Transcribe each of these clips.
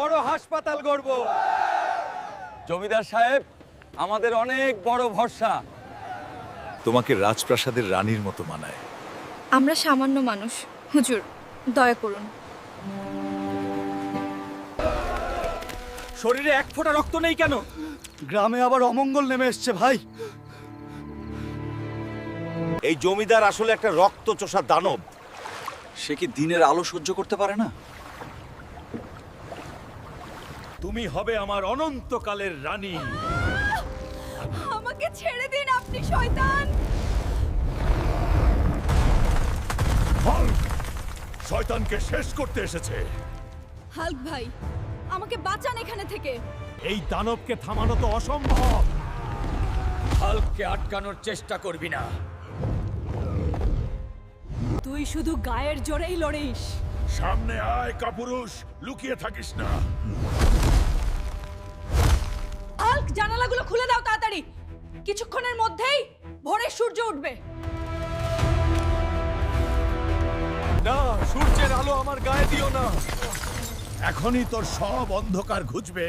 বড় হাসপাতাল গড়ব। জমিদার সাহেব আমাদের অনেক বড় ভরসা। তোমাকে রাজপ্রাসাদের রানীর মতো মানায়। আমরা সামান্য মানুষ। হুজুর দয়া করুন। শরীরে এক ফোঁটা রক্ত নেই কেন? গ্রামে আবার অমঙ্গল নেমে এসছে ভাই। এই জমিদার আসলে একটা রক্ত রক্তচোষা দানব। সে কি দিনের আলো সহ্য করতে পারে না? তুমি হবে আমার অনন্তকালের রানী। আমাকে ছেড়ে দিন আপনি শয়তান! শয়তানকে শেষ করতে এসেছে। হাল্ক ভাই আমাকে বাঁচান এখানে থেকে। এই দানবকে থামানো তো অসম্ভব। হালককে আটকানোর চেষ্টা করবি না। তুই শুধু গায়ের জোরেই লড়িস। সামনে আয় কাপুরুষ! লুকিয়ে থাকিস না। জানালাগুলো খুলে দাও তাড়াতাড়ি। কিছুক্ষণের মধ্যেই ভোরের সূর্য উঠবে। না সূর্যের আলো আমার গায়ে দিও না। এখনই তোর সব অন্ধকার ঘুচবে।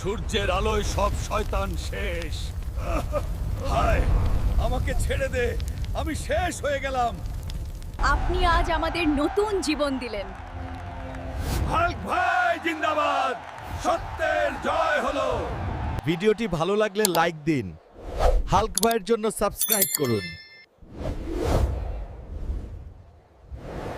সূর্যের আলোয় সব শয়তান শেষ। হায় আমাকে ছেড়ে দে। আমি শেষ হয়ে গেলাম। আপনি আজ আমাদের নতুন জীবন দিলেন। ভাই জিন্দাবাদ। সত্যের জয় হলো। ভিডিওটি ভালো লাগলে লাইক দিন। হাল্ক ভাইয়ের জন্য সাবস্ক্রাইব করুন।